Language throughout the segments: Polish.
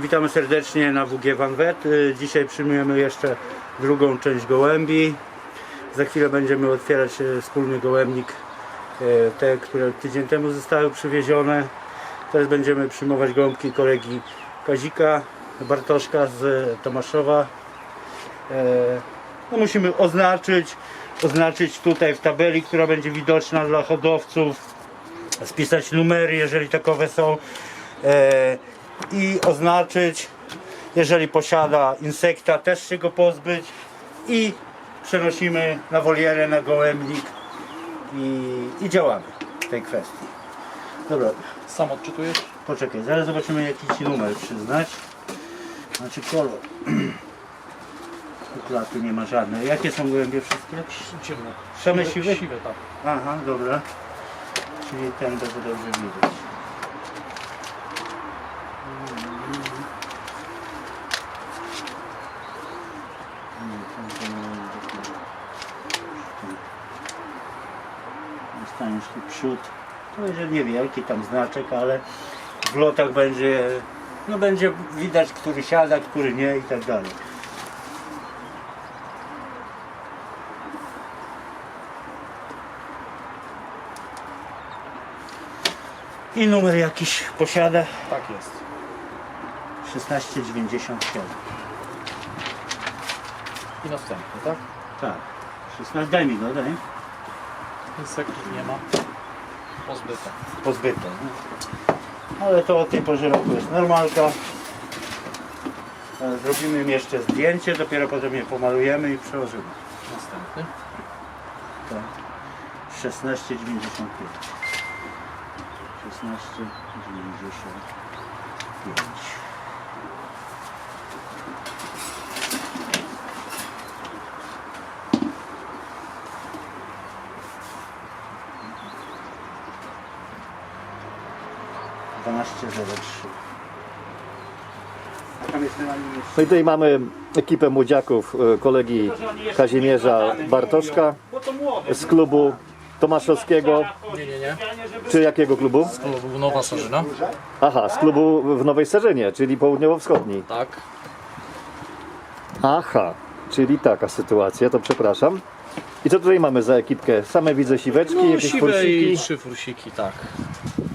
Witamy serdecznie na WG Van Wet. Y, Dzisiaj przyjmujemy jeszcze drugą część gołębi. Za chwilę będziemy otwierać y, wspólny gołębnik, y, te, które tydzień temu zostały przywiezione. Teraz będziemy przyjmować gołąbki kolegi Kazika Bartoszka z Tomaszowa. No musimy oznaczyć, oznaczyć tutaj w tabeli, która będzie widoczna dla hodowców, spisać numery, jeżeli takowe są i oznaczyć, jeżeli posiada insekta, też się go pozbyć i przenosimy na wolierę, na gołębnik i, i działamy w tej kwestii. Dobra, Sam odczytujesz? poczekaj, zaraz zobaczymy jakiś numer przyznać. Znaczy kolor. Uklatu nie ma żadnej. Jakie są gołębie wszystkie? Ciemne. Same siwe? Siwe, tak. Aha, dobra. Czyli ten to dobrze widać. Przód. To będzie niewielki tam znaczek, ale w lotach będzie, no będzie widać, który siada, który nie i tak dalej. I numer jakiś posiada Tak jest. 1697. I następny, tak? Tak. 16, daj mi go, daj. Insektów nie ma. Pozbyte. Pozbyte. Ale to o tej porze roku jest normalka. E, Zrobimy im jeszcze zdjęcie, dopiero potem je pomalujemy i przełożymy. Następny. Tak. 1695. 1695. Dwanaście zero trzy. A tam jest na linii No i tutaj mamy ekipę młodziaków e, kolegi Kazimierza Bartoszka z klubu Tomaszowskiego, Nie, nie, nie. czy jakiego klubu? Z klubu Nowa Sarzyna. Aha, z klubu w Nowej Serzynie, czyli południowo-wschodniej. Tak. Aha, czyli taka sytuacja, to przepraszam. I co tutaj mamy za ekipkę? Same widzę siweczki, No, jakieś siwe i fursiki. trzy fursiki, tak.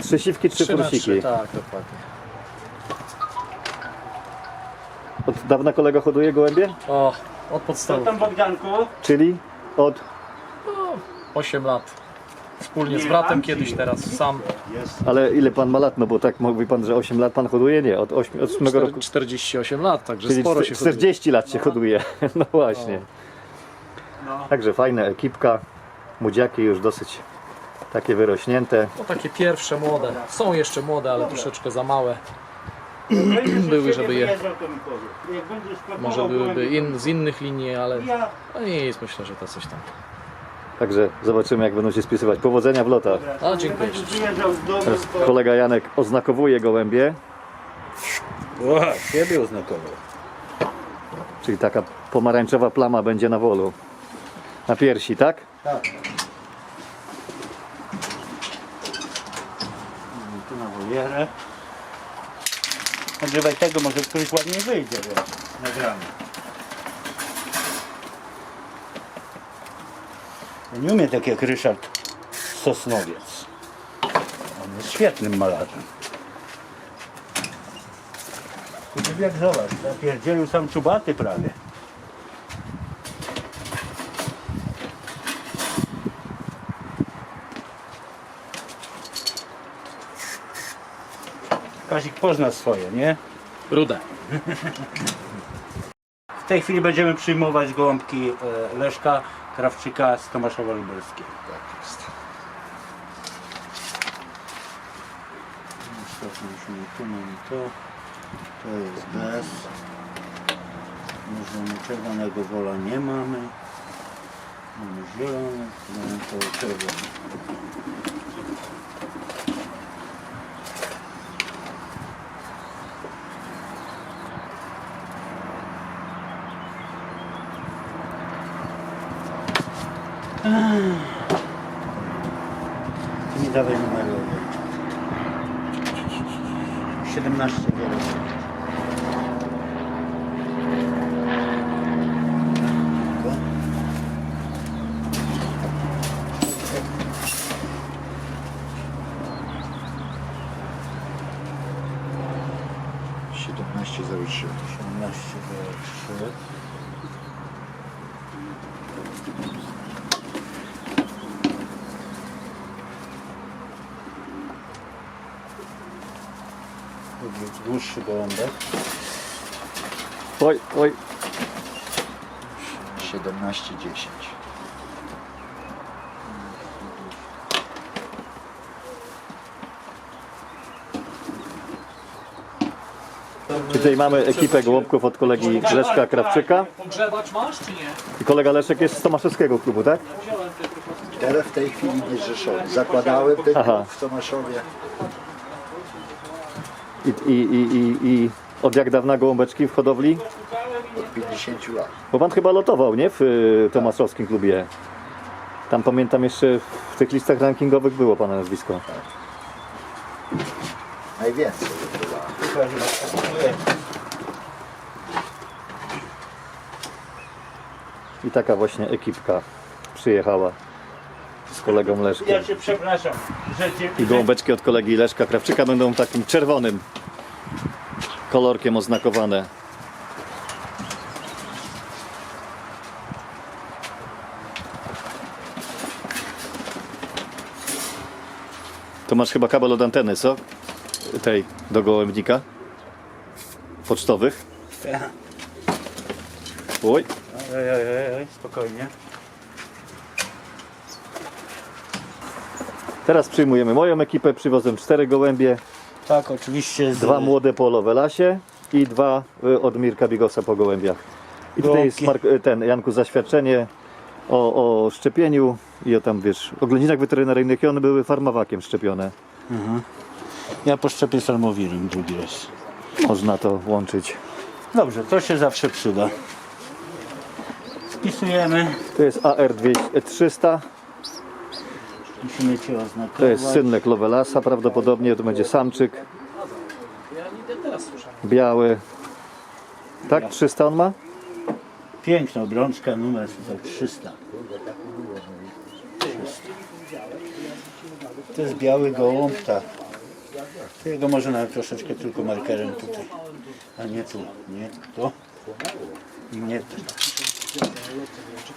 Trzy siwki, trzy Trzy fursiki. trzy, tak, dokładnie. Od dawna kolega hoduje gołębie? O, od Co podstawy. tam Bogdanku? Czyli od 8 lat. Wspólnie z bratem kiedyś, teraz sam. Ale ile pan ma lat? No bo tak mówi pan, że 8 lat pan hoduje? Nie, od 8, od 8 Czter- roku. 48 lat, także Czyli sporo się 40 lat się hoduje. No właśnie. No. Także fajna ekipka. Młodziaki już dosyć takie wyrośnięte. No takie pierwsze młode. Są jeszcze młode, ale troszeczkę za małe. Były, żeby je- Może byłyby in, z innych linii, ale no nic, myślę, że to coś tam. Także zobaczymy jak będą się spisywać. Powodzenia w lotach. A, dziękuję. Teraz kolega Janek oznakowuje gołębie, O, siebie oznakował. czyli taka pomarańczowa plama będzie na wolu. Na piersi, tak? Tak. Tu na wolierę. Nagrywaj tego, może któryś ładniej wyjdzie, wiesz, nagramy. Ja nie umiem tak jak Ryszard Sosnowiec. On jest świetnym malarzem. Tylko jak zobacz, zapierdzielił sam czubaty prawie. Kazik pozna swoje, nie? Rude. W tej chwili będziemy przyjmować gołąbki e, Leszka Krawczyka z Tomaszowa Lubelskiego. Tak jest. Ostatnio tu mamy to. To jest bez. Możemy czerwonego wola nie mamy. Mamy zielony, mamy to czerwony. Ty mi dawaj numery. 17 wiele. 3. 1803. Drugi, Dłuższy gołąbek. Oj, oj. 17, 10. Tutaj mamy ekipę gołąbków od kolegi Leszka Krawczyka. Pogrzebacz masz czy nie? I kolega Leszek jest z Tomaszewskiego klubu, tak? Teraz w tej chwili nie Rzeszowie. Zakładałem ten Aha. klub w Tomaszowie I, i, i, i, I od jak dawna gołąbeczki w hodowli? od 50 lat. Bo pan chyba lotował, nie? W y, Tomaszowskim klubie. Tam pamiętam jeszcze w tych listach rankingowych było pana nazwisko. Najwięcej chyba. I taka właśnie ekipka przyjechała z kolegą Leszkiem. Ja cię przepraszam, że cię... I gołąbeczki od kolegi Leszka Krawczyka będą takim czerwonym kolorkiem oznakowane. To masz chyba kabel od anteny, co? Tej, do gołębnika? Pocztowych? Oj, Oj, oj, oj, oj, spokojnie. teraz przyjmujemy moją ekipę, przywozem cztery gołębie, Tak, oczywiście. Z... dwa młode po Lovelasie i dwa y, od Mirka Bigosa po gołębiach. I tutaj jest Gołąbki. Mark, y, ten Janku zaświadczenie o, o szczepieniu i o tam wiesz, oględzinach weterynaryjnych i one były farmawakiem szczepione. Ja poszczepię salmowirem drugi raz. Można to łączyć. Dobrze, to się zawsze przyda. Spisujemy. To jest AR300, Musimy cię oznakować. to jest synlek Lovelasa prawdopodobnie, to będzie samczyk, biały. Tak? 300 on ma? Piękna obrączka, numer tutaj 300. 300. To jest biały gołąb, tak. To jego może nawet troszeczkę tylko markerem tutaj. A nie tu, nie tu. I nie tu.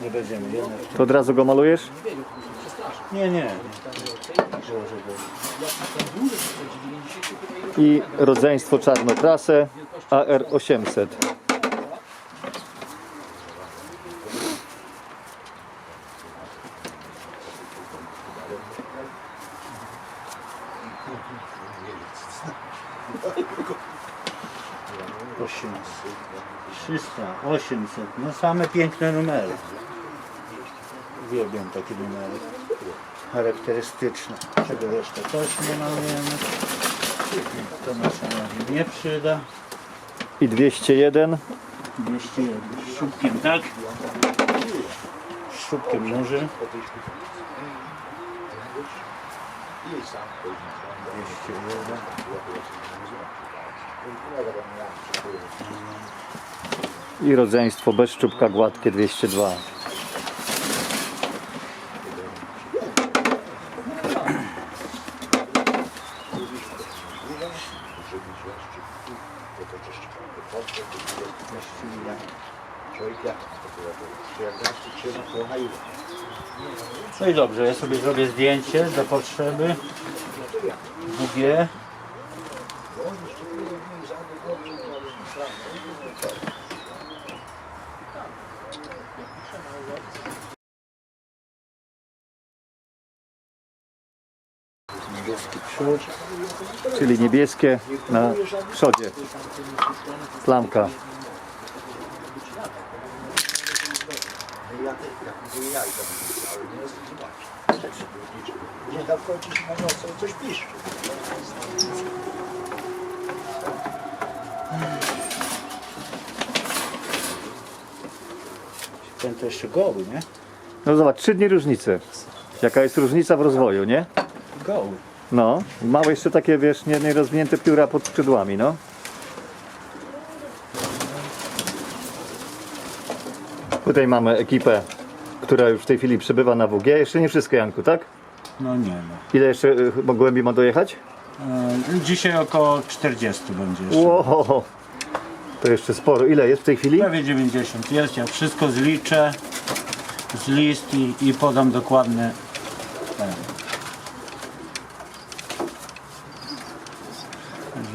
Nie będziemy jednak. To od razu go malujesz? Nie, nie. I rodzeństwo czarnokrasę AR800. Osiemset. 300, 800. No same piękne numery. Uwielbiam takie numery. Charakterystyczne. Czego jeszcze też nie malujemy. To na się nie przyda. I 201. 201. Z szubkiem, tak? Z szubkiem może. 201. I rodzeństwo bez czubka gładkie 202. No i dobrze, ja sobie zrobię zdjęcie do potrzeby. WG. Niebieski przód. Czyli niebieskie na przodzie. Plamka. Nie da wchodzić na noc, ale coś pisze. Ten to jeszcze goły, nie? No zobacz, trzy dni różnicy. Jaka jest różnica w rozwoju, nie? Goły. No, małe jeszcze takie, wiesz, nie, nie rozwinięte pióra pod skrzydłami, no. Tutaj mamy ekipę, która już w tej chwili przebywa na WG. Jeszcze nie wszystko, Janku, tak? No nie no. Ile jeszcze y, gołębi ma dojechać? E, Dzisiaj około 40 będzie jeszcze. Wow. To jeszcze sporo. Ile jest w tej chwili? Prawie 90 jest, ja wszystko zliczę z list i, i podam dokładny ten.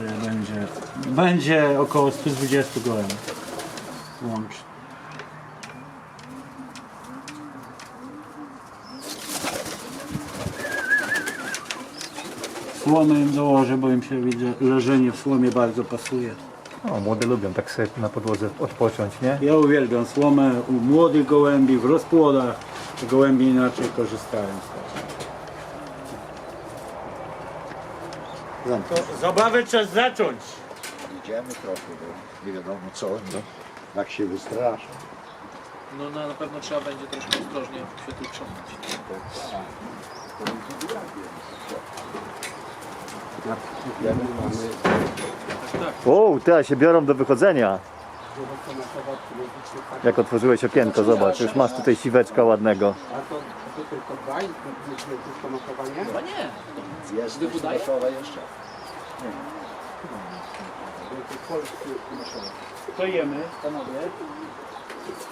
Będzie, będzie około 120 gołębi łącznie. Słomy im dołożę, bo im się widzę, leżenie w słomie bardzo pasuje. O, młode lubią tak sobie na podłodze odpocząć, nie? Ja uwielbiam słomę u młodych gołębi, w rozpłodach. Te gołębie inaczej korzystają z tego. To zabawę czas zacząć. Idziemy trochę, bo nie wiadomo co, no, jak się wystraszy. No na, na pewno trzeba będzie troszkę ostrożnie się tu trzymać. O, te się biorą do wychodzenia. Jak otworzyłeś okienko, zobacz, już masz tutaj siweczka ładnego. Chyba nie. Jest Wybudaje? gotowa jeszcze. To jemy, panowie.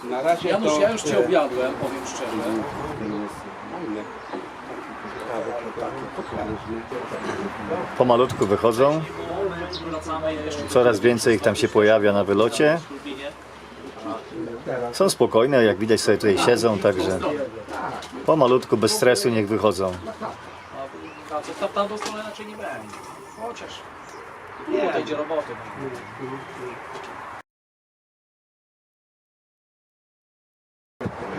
Na razie Janusz, to... ja już Cię objadłem, powiem szczerze. Pomalutku wychodzą. Coraz więcej ich tam się pojawia na wylocie. Są spokojne, jak widać sobie tutaj siedzą, także pomalutku, bez stresu niech wychodzą. A, a co tam, tam do strony raczej nie będzie. Chociaż. Nie, to idzie roboty.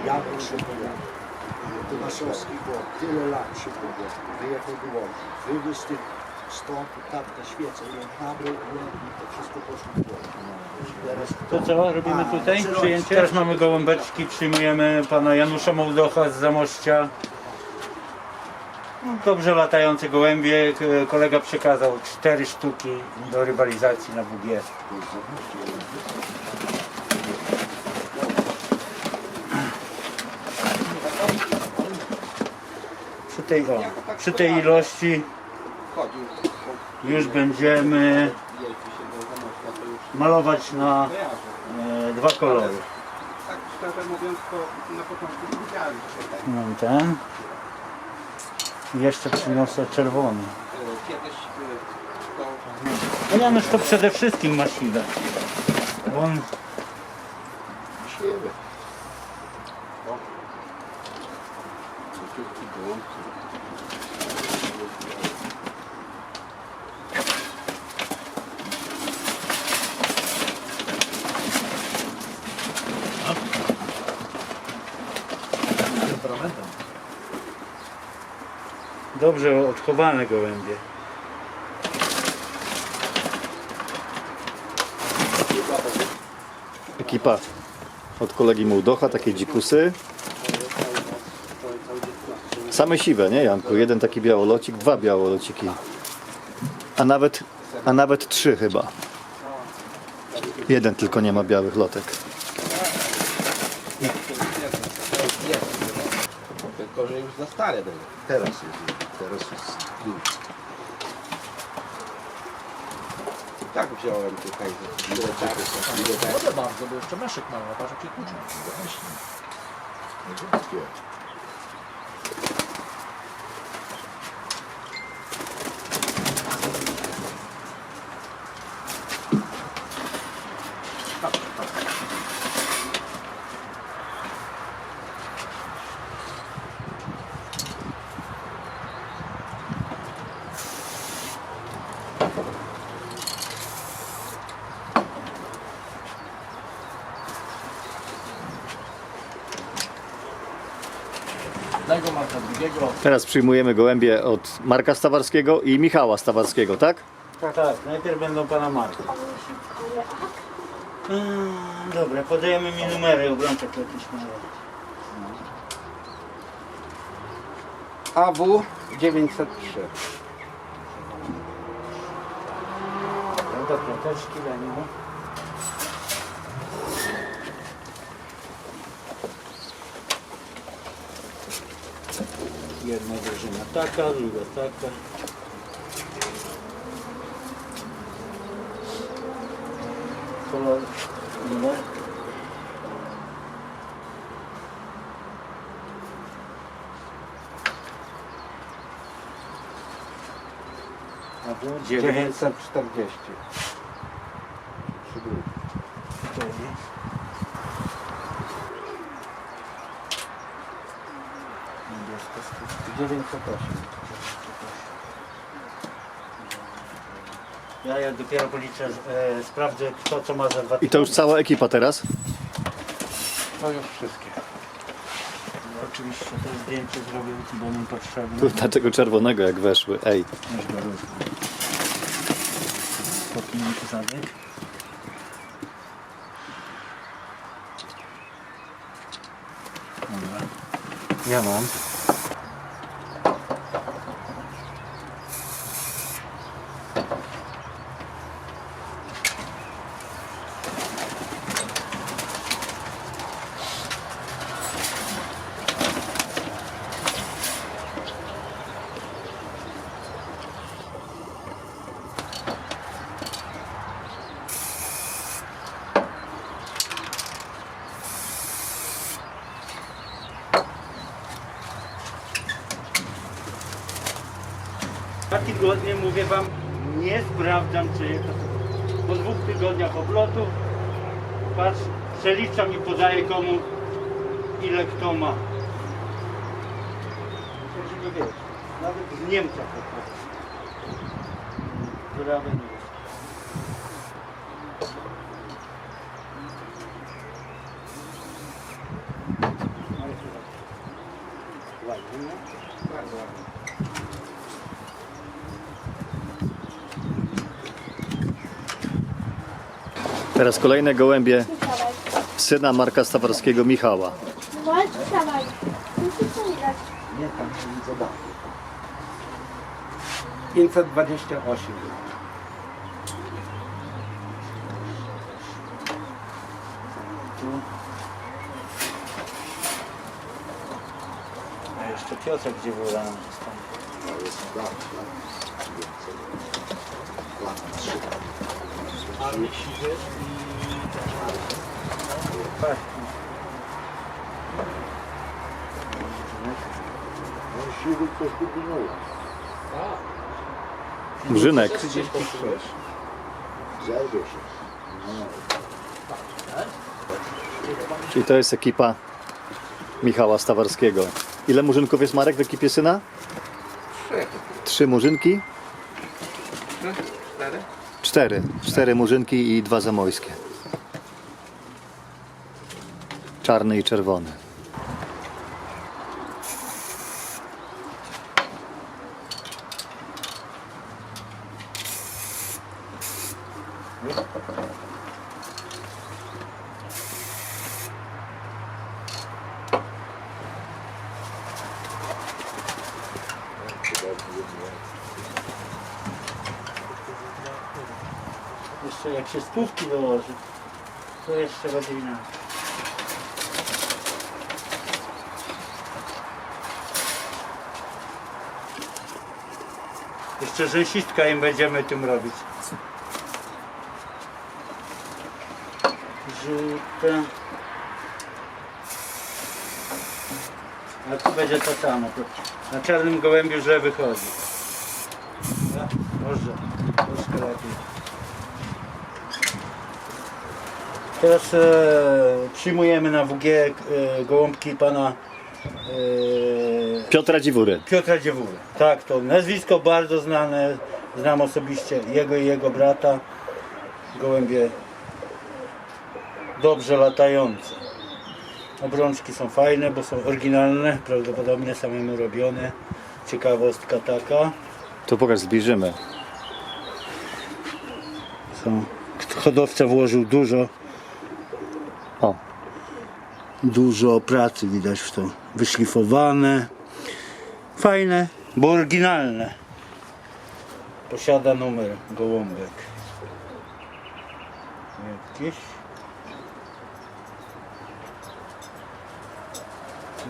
Ja potrzebuję. Tomaszowski, bo tyle lat się było. Wyjechał do Łodzi. Wywiózł tych stąd, tam te świece. Nabrał i to wszystko poszło w. Teraz To co, robimy tutaj przyjęcie? Teraz mamy gołąbeczki, przyjmujemy pana Janusza Mołdocha z Zamościa. No, Dobrze latające gołębie. K- Kolega przekazał cztery sztuki do rywalizacji na WG. Przy tej, o, przy tej ilości już będziemy malować na e, dwa kolory. tak szczerze mówiąc, to na początku nie wiedziałem, że tak. Mam ten. I Jeszcze przyniosę czerwony. Kiedyś e, to No Janusz to przede wszystkim ma siwę. Bo on siebie. Dobrze odchowane gołębie. Ekipa od kolegi Mołdocha, takie dzikusy. Same siwe, nie Janku? Jeden taki białolocik, dwa białolociki. A nawet, a nawet trzy chyba. Jeden tylko nie ma białych lotek. tylko, że już za stare były. Teraz jest, teraz jest duży. Tak wziąłem tutaj. Ile. Młode bardzo, bo jeszcze meszek mały, a patrz jak się tłuczą. Jednego Marka, drugiego. Teraz przyjmujemy gołębie od Marka Stawarskiego i Michała Stawarskiego, tak? Tak, tak. Najpierw będą pana Marka. Mm, Dobra, podajemy mi numery obrączek jakiś numer. AW 903. Do piąteczki dajmy Jedna drużyna taka, druga taka. Kolor numer? A tu 940. Ja, ja dopiero policzę, e, sprawdzę kto co ma za dwa I to już cała ekipa teraz? To już wszystkie. Oczywiście to zdjęcie zrobił, bo mi potrzebne. Tu na tego czerwonego jak weszły. Ej, Masz go. Kopnijmy zadek. Dobra. Ja mam. Dwa tygodnie mówię wam, nie sprawdzam czy je to- Po dwóch tygodniach oblotu patrz, przeliczam i podaję komu ile kto ma. Wiesz, nawet z Niemca po prostu Niemcy. Ale to tak ładnie, nie? Bardzo ładnie. Teraz kolejne gołębie syna Marka Stawarskiego Michała. Nie tam nie widzę dachu. 528. A jeszcze Piotrek gdzie był rano. To jest plan, plan. Plan. Siły coś wypłynęło. Mrzynek. 36. Zerwie się. Czyli to jest ekipa Michała Stawarskiego. Ile murzynków jest Marek w ekipie syna? Trzy. Trzy murzynki? Cztery? Cztery. Cztery murzynki i dwa zamojskie. Czarny i czerwony. Jeszcze jak się stówki dołoży, to jeszcze będzie inaczej. Jeszcze rzęsistka im będziemy tym robić. Żółte. A tu będzie to samo. Na czarnym gołębiu źle wychodzi. No, może troszkę lepiej. Teraz e, przyjmujemy na WG e, gołąbki pana e, Piotra Dziwury. Piotra Dziewury. Tak, to nazwisko bardzo znane. Znam osobiście jego i jego brata. Gołębie dobrze latające. Obrączki są fajne, bo są oryginalne, prawdopodobnie samemu robione. Ciekawostka taka. Tu pokaż, zbliżymy. Są. Hodowca włożył dużo Dużo pracy widać w to. Wyszlifowane. Fajne, bo oryginalne. Posiada numer gołąbek. Jakiś?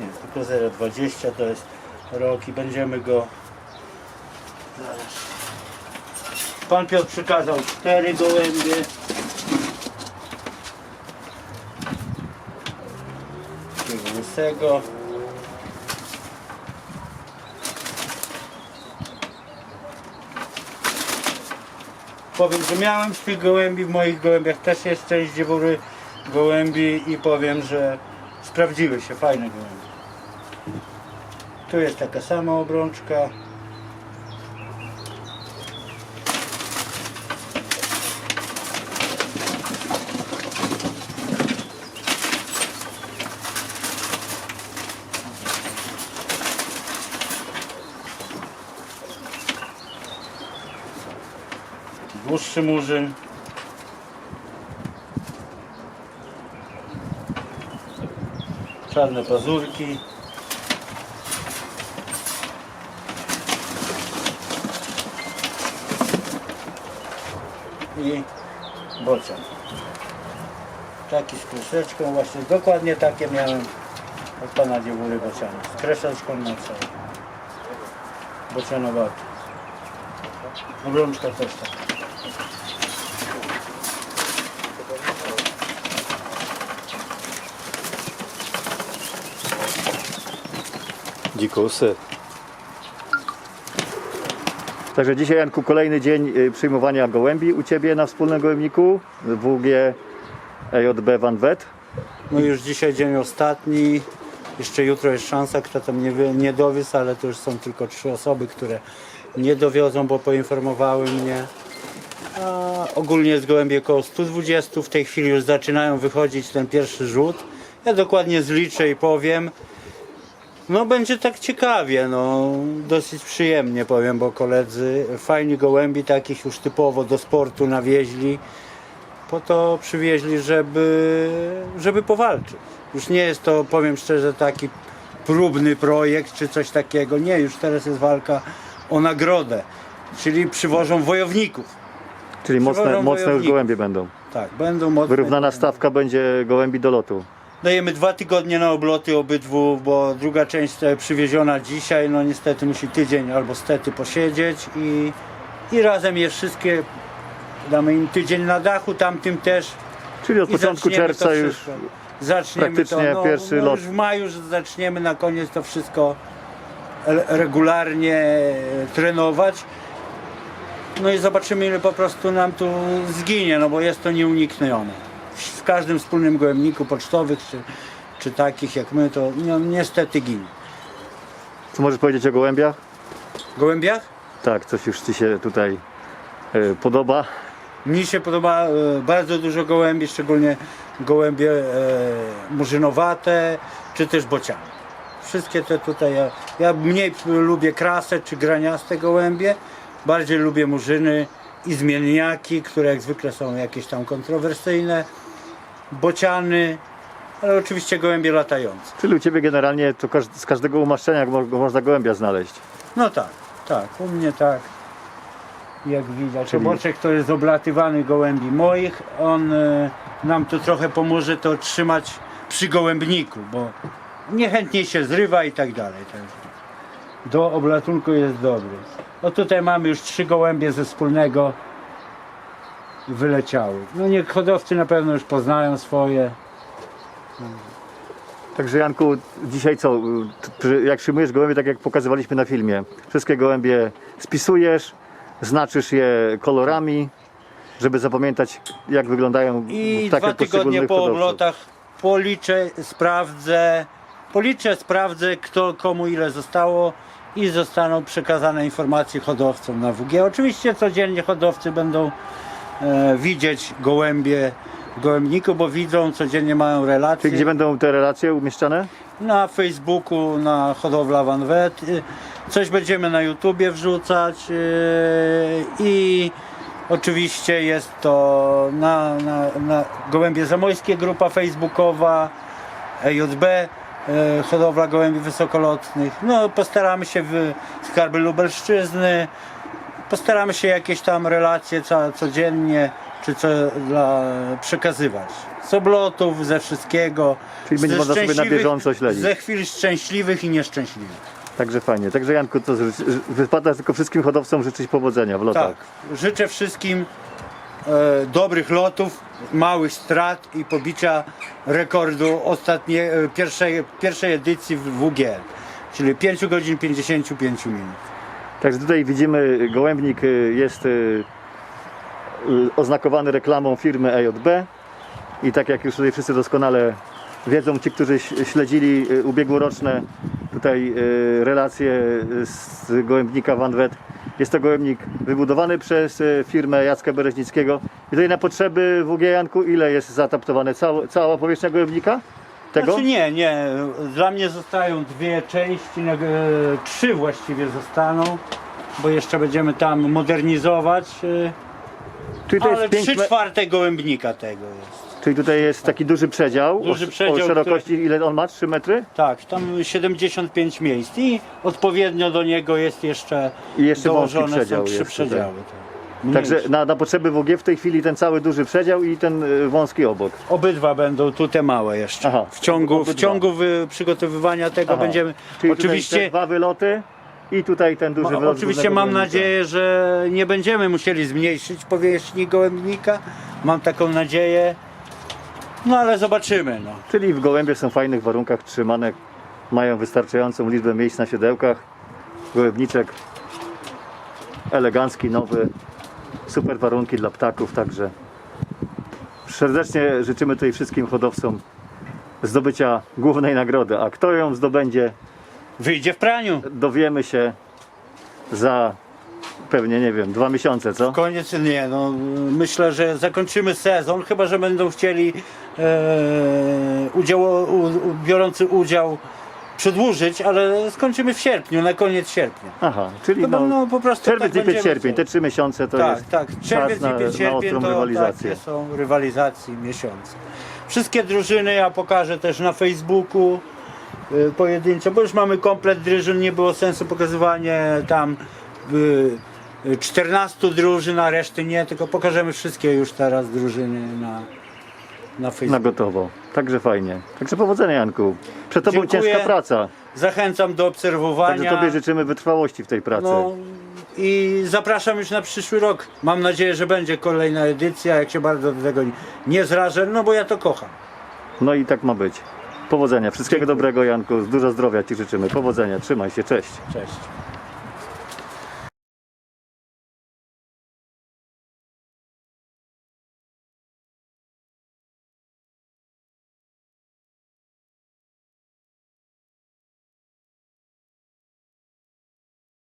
Nie, tylko 0,20 to jest rok i będziemy go zaraz. Pan Piotr przykazał cztery gołębie. Łysego. powiem, że miałem z tych gołębi, w moich gołębiach też jest część dziewury gołębi i powiem, że sprawdziły się, fajne gołębie. Tu jest taka sama obrączka. Dłuższy murzyn. Czarne pazurki. I bocian. Taki z kreseczką, właśnie dokładnie takie miałem od pana dziewury bociana. Z kreseczką na całe. Bocianowaty. Obrączka też taka. Dzikusy. Także dzisiaj Janku kolejny dzień y, przyjmowania gołębi u Ciebie na wspólnym gołębniku WG EJB Van Wet. No już dzisiaj dzień ostatni. Jeszcze jutro jest szansa, kto tam nie, nie dowiózł, ale to już są tylko trzy osoby, które nie dowiozą, bo poinformowały mnie. A ogólnie jest gołębie około 120. W tej chwili już zaczynają wychodzić ten pierwszy rzut. Ja dokładnie zliczę i powiem. No będzie tak ciekawie, no dosyć przyjemnie powiem, bo koledzy fajni gołębi takich już typowo do sportu nawieźli po to przywieźli, żeby, żeby powalczyć. Już nie jest to, powiem szczerze, taki próbny projekt czy coś takiego. Nie, już teraz jest walka o nagrodę. Czyli przywożą wojowników. Czyli mocne, Przywożą mocne już wojowników. gołębie będą. Tak, będą mocne. Wyrównana stawka będzie gołębi do lotu. Dajemy dwa tygodnie na obloty obydwu, bo druga część przywieziona dzisiaj, no niestety musi tydzień albo stety posiedzieć i, i razem je wszystkie damy im tydzień na dachu, tamtym też Czyli od I początku czerwca to już zaczniemy praktycznie to, no, pierwszy no lot. Już w maju zaczniemy na koniec to wszystko re- regularnie trenować. No i zobaczymy ile po prostu nam tu zginie, no bo jest to nieuniknione. W każdym wspólnym gołębniku pocztowych czy, czy takich jak my to no, niestety ginie. Co możesz powiedzieć o gołębiach? Gołębiach? Tak, coś już Ci się tutaj y, podoba. Mi się podoba e, bardzo dużo gołębi, szczególnie gołębie e, murzynowate, czy też bociany. Wszystkie te tutaj, ja, ja mniej lubię krasę czy graniaste gołębie, bardziej lubię murzyny i zmienniaki, które jak zwykle są jakieś tam kontrowersyjne, bociany, ale oczywiście gołębie latające. Czyli u Ciebie generalnie to każ- z każdego umaszczenia mo- można gołębia znaleźć. No tak, tak, u mnie tak. Jak widać, Czyli- oboczek to jest oblatywany gołębi moich. On e, nam tu trochę pomoże to trzymać przy gołębniku, bo niechętnie się zrywa i tak dalej. Także do oblatunku jest dobry. No tutaj mamy już trzy gołębie ze wspólnego wyleciały. No niech hodowcy na pewno już poznają swoje. Także Janku, dzisiaj co? przy- Jak przyjmujesz gołębie, tak jak pokazywaliśmy na filmie, wszystkie gołębie spisujesz, znaczysz je kolorami, żeby zapamiętać jak wyglądają I takie dwa tygodnie poszczególnych po hodowców. oblotach policzę, sprawdzę, policzę, sprawdzę kto, komu ile zostało i zostaną przekazane informacje hodowcom na WG. Oczywiście codziennie hodowcy będą widzieć gołębie w gołębniku, bo widzą, codziennie mają relacje Czyli gdzie będą te relacje umieszczane? na Facebooku, na hodowla Van Wet. Y, Coś będziemy na YouTubie wrzucać y, i oczywiście jest to na, na, na Gołębie Zamojskie grupa facebookowa, EJB, y, hodowla gołębi wysokolotnych. No postaramy się w Skarby Lubelszczyzny, postaramy się jakieś tam relacje co, codziennie czy co dla, przekazywać. Z oblotów, ze wszystkiego. Czyli będzie ze można sobie na szczęśliwych- bieżąco śledzić. Ze chwil szczęśliwych i nieszczęśliwych. Także fajnie. Także Janku, to ży- ży- wypada tylko wszystkim hodowcom życzyć powodzenia w lotach. Tak. Życzę wszystkim e, dobrych lotów, małych strat i pobicia rekordu ostatniej, e, pierwszej, pierwszej edycji w WG. Czyli 5 godzin 55 minut. Także tutaj widzimy gołębnik y, jest y, y, oznakowany reklamą firmy EJB. I tak jak już tutaj wszyscy doskonale wiedzą, ci, którzy śledzili ubiegłoroczne tutaj relacje z gołębnika Van Wet, jest to gołębnik wybudowany przez firmę Jacka Bereźnickiego. I tutaj na potrzeby WG Janku ile jest zaadaptowane? Cała, cała powierzchnia gołębnika? Tego? Znaczy nie, nie. Dla mnie zostają dwie części, e, trzy właściwie zostaną, bo jeszcze będziemy tam modernizować. e, Czyli to Ale jest pięć trzy me- czwarte gołębnika tego jest. Czyli tutaj jest taki duży przedział. Duży o, przedział, o szerokości, ile on ma? 3 metry? Tak, tam 75 miejsc i odpowiednio do niego jest jeszcze I jeszcze wąski dołożone przedział są trzy jest tutaj. przedziały. tak. Także Mniejsze. na, na potrzeby WG w tej chwili ten cały duży przedział i ten y, wąski obok. Obydwa będą tu te małe jeszcze. Aha, w ciągu, w obydwa. ciągu wy, przygotowywania tego Aha. będziemy. Czyli tutaj te oczywiście dwa wyloty i tutaj ten duży ma, wylot oczywiście mam gołębnika. nadzieję, że nie będziemy musieli zmniejszyć powierzchni gołębnika. Mam taką nadzieję. No ale zobaczymy. No. Czyli w gołębie są w fajnych warunkach trzymane, mają wystarczającą liczbę miejsc na siodełkach. Gołębniczek elegancki, nowy, super warunki dla ptaków, także serdecznie życzymy tutaj wszystkim hodowcom zdobycia głównej nagrody, a kto ją zdobędzie Wyjdzie w praniu. dowiemy się za pewnie, nie wiem, dwa miesiące, co? Koniec nie, no myślę, że zakończymy sezon, chyba że będą chcieli e, udział, u, u, biorący udział przedłużyć, ale skończymy w sierpniu, na koniec sierpnia. Aha, czyli No, no, no po prostu czerwiec, tak lipiec, sierpień, te trzy miesiące to tak, jest tak, czerwiec, czas na, lipiec, na sierpień ostrą to rywalizację. takie są rywalizacji miesiące. Wszystkie drużyny ja pokażę też na Facebooku y, pojedynczo, bo już mamy komplet drużyn, nie było sensu pokazywanie tam y, y, 14 drużyn, a reszty nie, tylko pokażemy wszystkie już teraz drużyny na, na Na Facebooku. gotowo. Także fajnie. Także powodzenia Janku. Przed Tobą Dziękuję. ciężka praca. Zachęcam do obserwowania. Także Tobie życzymy wytrwałości w tej pracy. No i zapraszam już na przyszły rok. Mam nadzieję, że będzie kolejna edycja, jak się bardzo do tego nie zrażę, no bo ja to kocham. No i tak ma być. Powodzenia. Wszystkiego dobrego Janku. Dużo zdrowia Ci życzymy. Powodzenia. Trzymaj się. Cześć. Cześć.